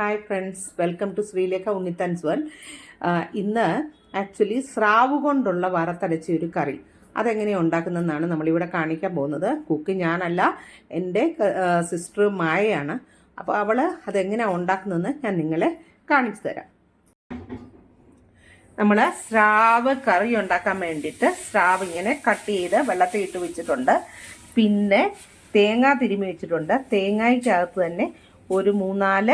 Hi friends welcome to Sreelekha Unnithan's world ഇന്ന് actually സ്രാവ് കൊണ്ടുള്ള വറത്തരച്ച ഒരു കറി. അതെങ്ങനെയാണ് ഉണ്ടാക്കുന്നതെന്നാണ് നമ്മളിവിടെ കാണിക്കാൻ പോകുന്നത്. കുക്ക് ഞാനല്ല എന്റെ സിസ്റ്റർ മായയാണ്. അപ്പോൾ അവൾ അതെങ്ങനെയാണ് ഉണ്ടാക്കുന്നതെന്ന് ഞാൻ നിങ്ങളെ കാണിച്ചു തരാം. നമ്മൾ സ്രാവ് കറി ഉണ്ടാക്കാൻ വേണ്ടിയിട്ട് സ്രാവ് ഇങ്ങനെ കട്ട് ചെയ്ത് വെള്ളത്തിൽ ഇട്ട് വെച്ചിട്ടുണ്ട്. പിന്നെ തേങ്ങ തിരുമി വെച്ചിട്ടുണ്ട്. തേങ്ങയ്ക്കകത്ത് തന്നെ ഒരു മൂന്നാൽ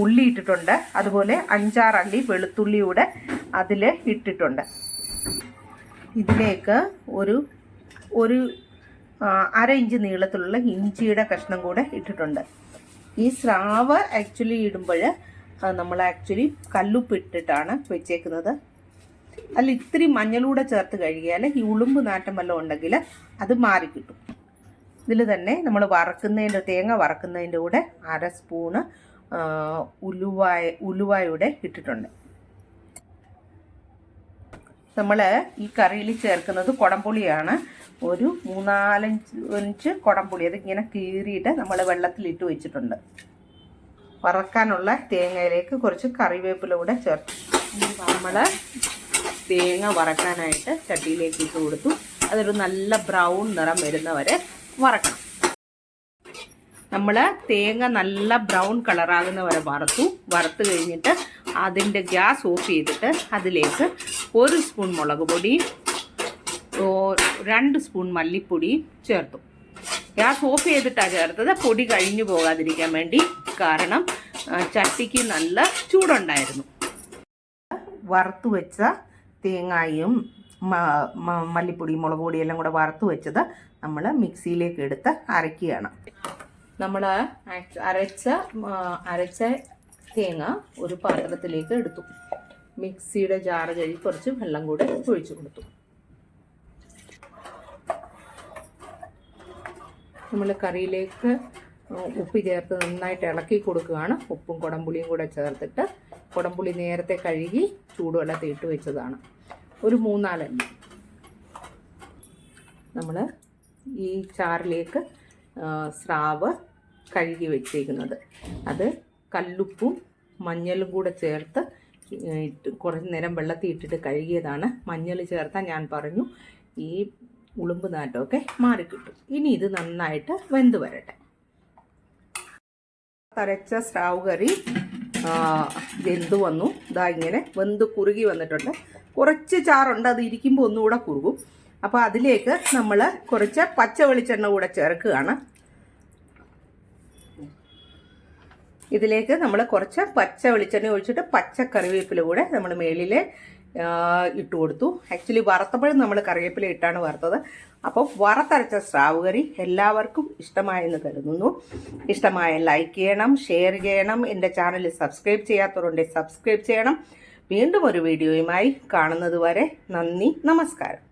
ഉള്ളി ഇട്ടിട്ടുണ്ട്. അതുപോലെ അഞ്ചാറ് അള്ളി വെളുത്തുള്ളി കൂടെ അതിൽ ഇട്ടിട്ടുണ്ട്. ഇതിലേക്ക് ഒരു ഒരു അര ഇഞ്ച് നീളത്തിലുള്ള ഇഞ്ചിയുടെ കഷ്ണം കൂടെ ഇട്ടിട്ടുണ്ട്. ഈ സ്രാവ് ആക്ച്വലി ഇടുമ്പോൾ നമ്മൾ ആക്ച്വലി കല്ലുപ്പ് ഇട്ടിട്ടാണ് വെച്ചേക്കുന്നത്. അല്ല ഇത്തിരി മഞ്ഞളൂടെ ചേർത്ത് കഴുകിയാൽ ഈ ഉളുമ്പ് നാറ്റം വല്ലതും ഉണ്ടെങ്കിൽ അത് മാറിക്കിട്ടും. ഇതിൽ തന്നെ നമ്മൾ വറക്കുന്നതിന്റെ തേങ്ങ വറക്കുന്നതിന്റെ കൂടെ അര സ്പൂണ് ഉലുവായ ഉലുവായുടെ ഇട്ടിട്ടുണ്ട്. നമ്മൾ ഈ കറിയിൽ ചേർക്കുന്നത് കുടംപുളിയാണ്. ഒരു മൂന്നാലഞ്ച് കുടംപുളി. അത് ഇങ്ങനെ കീറിയിട്ട് നമ്മൾ വെള്ളത്തിലിട്ട് വെച്ചിട്ടുണ്ട്. വറക്കാനുള്ള തേങ്ങയിലേക്ക് കുറച്ച് കറിവേപ്പില കൂടെ ചേർത്ത്. നമ്മൾ തേങ്ങ വറക്കാനായിട്ട് ചട്ടിയിലേക്ക് ഇട്ട് കൊടുത്തു. അതൊരു നല്ല ബ്രൗൺ നിറം വരുന്നവരെ വറക്കണം നമ്മൾ തേങ്ങ നല്ല ബ്രൗൺ കളറാകുന്ന വരെ വറുത്തു. വറുത്ത് കഴിഞ്ഞിട്ട് അതിന്റെ ഗ്യാസ് ഓഫ് ചെയ്തിട്ട് അതിലേക്ക് ഒരു സ്പൂൺ മുളക് പൊടി രണ്ട് സ്പൂൺ മല്ലിപ്പൊടി ചേർത്തു. ഗ്യാസ് ഓഫ് ചെയ്തിട്ടാണ് ചേർത്തത്. പൊടി കഴിഞ്ഞു പോകാതിരിക്കാൻ വേണ്ടി. കാരണം ചട്ടിക്ക് നല്ല ചൂടുണ്ടായിരുന്നു. വറുത്തു വെച്ച തേങ്ങായും മല്ലിപ്പൊടി മുളക് പൊടി എല്ലാം കൂടെ വറുത്ത് വെച്ചത് നമ്മൾ മിക്സിയിലേക്ക് എടുത്ത് അരയ്ക്കുകയാണ്. നമ്മൾ അരച്ച അരച്ച തേങ്ങ ഒരു പാത്രത്തിലേക്ക് എടുത്തു. മിക്സിയുടെ ജാറ് കഴുകി കുറച്ച് വെള്ളം കൂടെ ഒഴിച്ചു കൊടുത്തു. നമ്മൾ കറിയിലേക്ക് ഉപ്പ് ചേർത്ത് നന്നായിട്ട് ഇളക്കി കൊടുക്കുകയാണ്. ഉപ്പും കുടംപുളിയും കൂടെ ചേർത്തിട്ട് കുടംപുളി നേരത്തെ കഴുകി ചൂടുവെള്ളത്തിൽ ഇട്ട് വെച്ചതാണ്. ഒരു മൂന്നാലെണ്ണം നമ്മൾ ഈ ചാറിലേക്ക് സ്രാവ് കഴുകി വെച്ചേക്കുന്നത്. അത് കല്ലുപ്പും മഞ്ഞളും കൂടെ ചേർത്ത് കുറച്ച് നേരം വെള്ളത്തിൽ ഇട്ടിട്ട് കഴുകിയതാണ്. മഞ്ഞൾ ചേർത്താൽ ഞാൻ പറഞ്ഞു ഈ ഉളുമ്പ് നാറ്റമൊക്കെ മാറിക്കിട്ടും. ഇനി ഇത് നന്നായിട്ട് വെന്ത് വരട്ടെ. തരച്ച സ്രാവ് കറി വെന്ത് വന്നു. ഇതാ ഇങ്ങനെ വെന്ത് കുറുകി വന്നിട്ടുണ്ട്. കുറച്ച് ചാറുണ്ട് അത് ഇരിക്കുമ്പോൾ ഒന്നുകൂടെ കുറുകും. അപ്പോൾ അതിലേക്ക് നമ്മൾ കുറച്ച് പച്ച വെളിച്ചെണ്ണ കൂടെ ചേർക്കുകയാണ്. ഇതിലേക്ക് നമ്മൾ കുറച്ച് പച്ച വെളിച്ചെണ്ണ ഒഴിച്ചിട്ട് പച്ച കറിവേപ്പില കൂടെ നമ്മൾ മേളിൽ ഇട്ട് കൊടുത്തു. ആക്ച്വലി വറുത്തപ്പോഴും നമ്മൾ കറിവേപ്പില ഇട്ടാണ് വറുത്തത്. അപ്പോൾ വറുത്തരച്ച സ്രാവ് കറി എല്ലാവർക്കും ഇഷ്ടമായെന്ന് കരുതുന്നു. ഇഷ്ടമായ ലൈക്ക് ചെയ്യണം ഷെയർ ചെയ്യണം. എന്റെ ചാനൽ സബ്സ്ക്രൈബ് ചെയ്യാത്തവരുണ്ടെങ്കിൽ സബ്സ്ക്രൈബ് ചെയ്യണം. വീണ്ടും ഒരു വീഡിയോയുമായി കാണുന്നത് വരെ നന്ദി നമസ്കാരം.